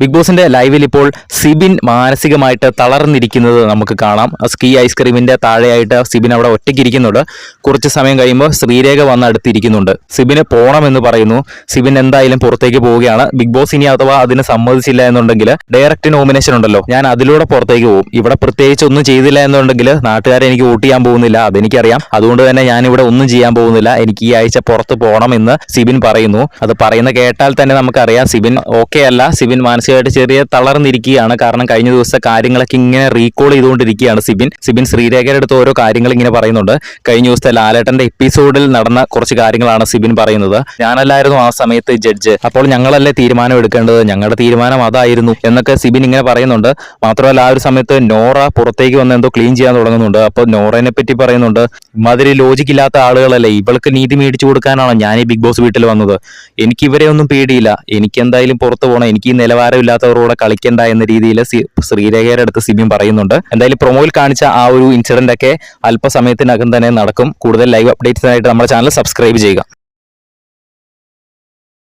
Big ബോസിന്റെ ലൈവിൽ ഇപ്പോൾ സിബിൻ മാനസികമായിട്ട് തളർന്നിരിക്കുന്നത് നമുക്ക് കാണാം. സ്കീ ഐസ്ക്രീമിന്റെ താഴെയായിട്ട് സിബിൻ അവിടെ ഒറ്റയ്ക്ക് ഇരിക്കുന്നുണ്ട് കുറച്ച് സമയം കഴിയുമ്പോൾ ശ്രീരേഖ വന്ന് അടുത്തിരിക്കുന്നുണ്ട്. സിബിന് പോണമെന്ന് പറയുന്നു. സിബിൻ എന്തായാലും പുറത്തേക്ക് പോവുകയാണ്. ബിഗ് ബോസ് ഇനി അഥവാ അതിന് സമ്മതിച്ചില്ല എന്നുണ്ടെങ്കിൽ ഡയറക്റ്റ് നോമിനേഷൻ ഉണ്ടല്ലോ. ഞാൻ അതിലൂടെ പുറത്തേക്ക് പോകും ഇവിടെ പ്രത്യേകിച്ച് ഒന്നും ചെയ്തില്ല എന്നുണ്ടെങ്കിൽ നാട്ടുകാരെ എനിക്ക് വോട്ട് ചെയ്യാൻ പോകുന്നില്ല. അതെനിക്കറിയാം. അതുകൊണ്ട് തന്നെ ഞാൻ ഇവിടെ ഒന്നും ചെയ്യാൻ പോകുന്നില്ല. എനിക്ക് ഈ ആഴ്ച പുറത്ത് പോകണമെന്ന് സിബിൻ പറയുന്നു. അത് പറയുന്ന കേട്ടാൽ തന്നെ നമുക്കറിയാം. സിബിൻ ഓക്കെ അല്ല. സിബിൻ മാനസികമായിട്ട് ചെറിയ തളർന്നിരിക്കുകയാണ്. കാരണം കഴിഞ്ഞ ദിവസത്തെ കാര്യങ്ങളൊക്കെ ഇങ്ങനെ റീകോൾ ചെയ്തുകൊണ്ടിരിക്കുകയാണ് സിബിൻ. സിബിൻ ശ്രീരേഖയുടെ അടുത്ത് ഓരോ കാര്യങ്ങൾ ഇങ്ങനെ പറയുന്നുണ്ട്. കഴിഞ്ഞ ദിവസത്തെ ലാലേട്ടന്റെ എപ്പിസോഡിൽ നടന്ന കുറച്ച് കാര്യങ്ങളാണ് സിബിൻ പറയുന്നത്. ഞാനല്ലായിരുന്നു ആ സമയത്ത് ജഡ്ജ് അപ്പോൾ ഞങ്ങളല്ലേ തീരുമാനം എടുക്കേണ്ടത്? ഞങ്ങളുടെ തീരുമാനം അതായിരുന്നു എന്നൊക്കെ സിബിൻ ഇങ്ങനെ പറയുന്നുണ്ട്. മാത്രമല്ല ആ ഒരു സമയത്ത് നോറ പുറത്തേക്ക് വന്ന് എന്തോ ക്ലീൻ ചെയ്യാൻ തുടങ്ങുന്നുണ്ട്. അപ്പോൾ നോറേനെ പറ്റി പറയുന്നുണ്ട്. ഇമാതിരി ലോജിക് ഇല്ലാത്ത ആളുകളല്ലേ. ഇവൾക്ക് നീതി മേടിച്ചു കൊടുക്കാനാണ് ഞാൻ ഈ ബിഗ് ബോസ് വീട്ടിൽ വന്നത്. എനിക്ക് ഇവരെ ഒന്നും പേടിയില്ല. എനിക്ക് എന്തായാലും പുറത്തു പോകണം എനിക്ക് ഈ നിലവാരമില്ലാത്തവരോട് കളിക്കണ്ട എന്ന രീതിയിൽ ശ്രീരേഖയുടെ അടുത്ത് സിബിയും പറയുന്നുണ്ട്. എന്തായാലും പ്രൊമോയിൽ കാണിച്ച ആ ഒരു ഇൻസിഡന്റ് ഒക്കെ അല്പസമയത്തിനകം തന്നെ നടക്കും. കൂടുതൽ ലൈവ് അപ്ഡേറ്റ്സിനായിട്ട് നമ്മുടെ ചാനൽ സബ്സ്ക്രൈബ് ചെയ്യുക.